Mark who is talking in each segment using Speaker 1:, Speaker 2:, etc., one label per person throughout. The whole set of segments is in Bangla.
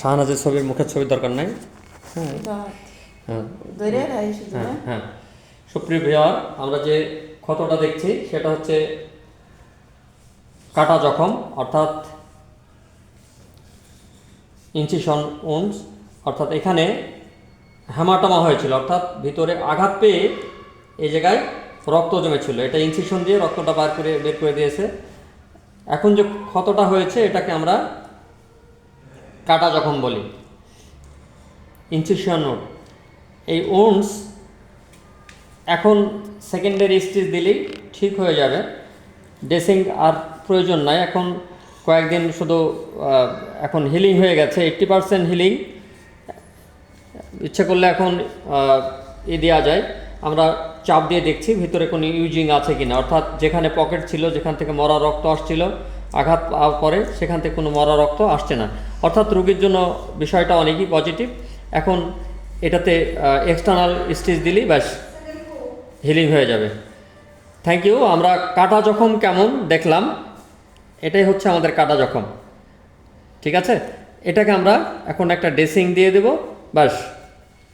Speaker 1: শাহনাজের ছবির মুখের ছবির দরকার নাই? হ্যাঁ। হ্যাঁ। হ্যাঁ হ্যাঁ। সুপ্রিয় ভিওয়ার আমরা যে ক্ষতটা দেখছি সেটা হচ্ছে কাটা জখম অর্থাৎ ইনসিশন উন্স অর্থাৎ এখানে হ্যামাটোমা হয়েছিল অর্থাৎ ভিতরে আঘাত পেয়ে এই জায়গায় রক্ত জমেছিল। এটা ইনসিশন দিয়ে রক্তটা বার করে বের করে দিয়েছে। এখন যে ক্ষতটা হয়েছে এটাকে আমরা কাটা যখন বলি ইনসিশন নোট এই ওন্স এখন সেকেন্ডারি স্টিচ দিলেই ঠিক হয়ে যাবে। ড্রেসিং আর প্রয়োজন নাই। এখন কয়েকদিন শুধু এখন হিলিং হয়ে গেছে। এইট্টি পারসেন্ট হিলিং ইচ্ছে করলে এখন ই দেওয়া যায়। আমরা চাপ দিয়ে দেখছি ভিতরে কোনো ইউজিং আছে কিনা। অর্থাৎ যেখানে পকেট ছিল, যেখান থেকে মরা রক্ত আসছিল আঘাত পাওয়ার পরে সেখান থেকে কোনো মরা রক্ত আসছে না। অর্থাৎ রোগীর জন্য বিষয়টা অনেকই পজিটিভ এখন এটাতে এক্সটার্নাল স্টিচ দিলেই ব্যাস হিলিং হয়ে যাবে। থ্যাংক ইউ আমরা কাটা জখম কেমন দেখলাম, এটাই হচ্ছে আমাদের কাটা জখম। ঠিক আছে? এটাকে আমরা এখন একটা ড্রেসিং দিয়ে দেব, ব্যাস।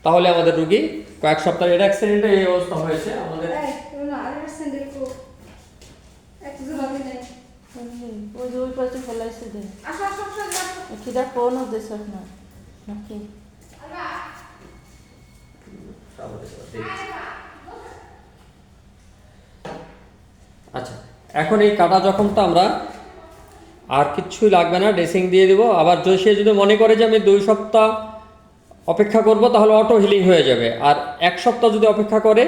Speaker 1: তাহলে আমাদের রুগী কয়েক সপ্তাহ এর অ্যাক্সিডেন্টে এই অবস্থা হয়েছে, আমাদের
Speaker 2: ওই যে ওই পাশে ফেলাইছে
Speaker 3: আসো।
Speaker 2: কিটা কোনো দেশ না নাকি?
Speaker 1: আচ্ছা এখন এই কাটা জখমটা আমরা আর কিচ্ছুই লাগবে না ড্রেসিং দিয়ে দিব। আবার যদি সে যদি মনে করে যে আমি দুই সপ্তাহ অপেক্ষা করব তাহলে অটো হিলিং হয়ে যাবে। আর এক সপ্তাহ যদি অপেক্ষা করে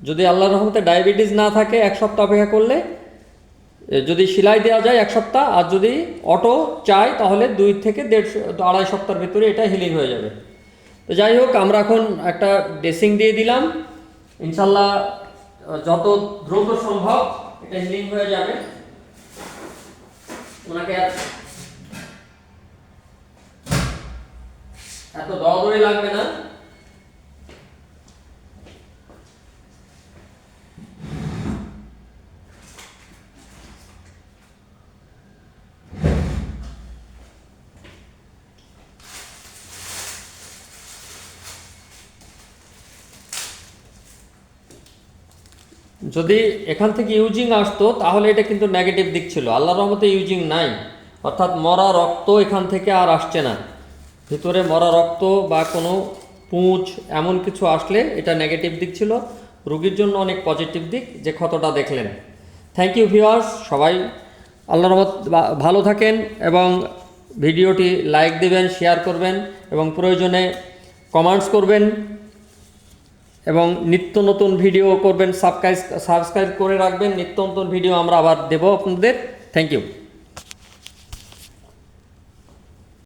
Speaker 1: যদি আল্লাহর রহমতে ডায়াবেটিস না থাকে এক সপ্তাহ অপেক্ষা করলে যদি সেলাই দেওয়া যায় এক সপ্তাহ, আর যদি অটো চাই তাহলে দুই থেকে দেড়শো, আড়াই সপ্তাহের ভিতরে এটা হিলিং হয়ে যাবে। তো যাই হোক, আমরা এখন একটা ড্রেসিং দিয়ে দিলাম। ইনশাল্লাহ যত দ্রুত সম্ভব এটা হিলিং হয়ে যাবে। ওনাকে এত দৌড়াদৌড়ি লাগবে না। যদি এখান থেকে ইউজিং আসতো, তাহলে এটা কিন্তু নেগেটিভ দিক ছিল। আল্লাহর রহমতে ইউজিং নাই। অর্থাৎ মরা রক্ত এখান থেকে আর আসছে না। ভিতরে মরা রক্ত বা কোনো পুঁজ এমন কিছু আসলে এটা নেগেটিভ দিক ছিল। রুগীর জন্য অনেক পজিটিভ দিক, যে ক্ষতটা দেখলেন। থ্যাংক ইউ ভিউয়ার্স সবাই আল্লাহর রহমত ভালো থাকেন এবং ভিডিওটি লাইক দিবেন শেয়ার করবেন এবং প্রয়োজনে কমেন্টস করবেন। এবং নিত্য নতুন ভিডিও করবেন সাবস্ক্রাইব সাবস্ক্রাইব করে রাখবেন। নিত্য নতুন ভিডিও আমরা আবার দেবো আপনাদের। Thank you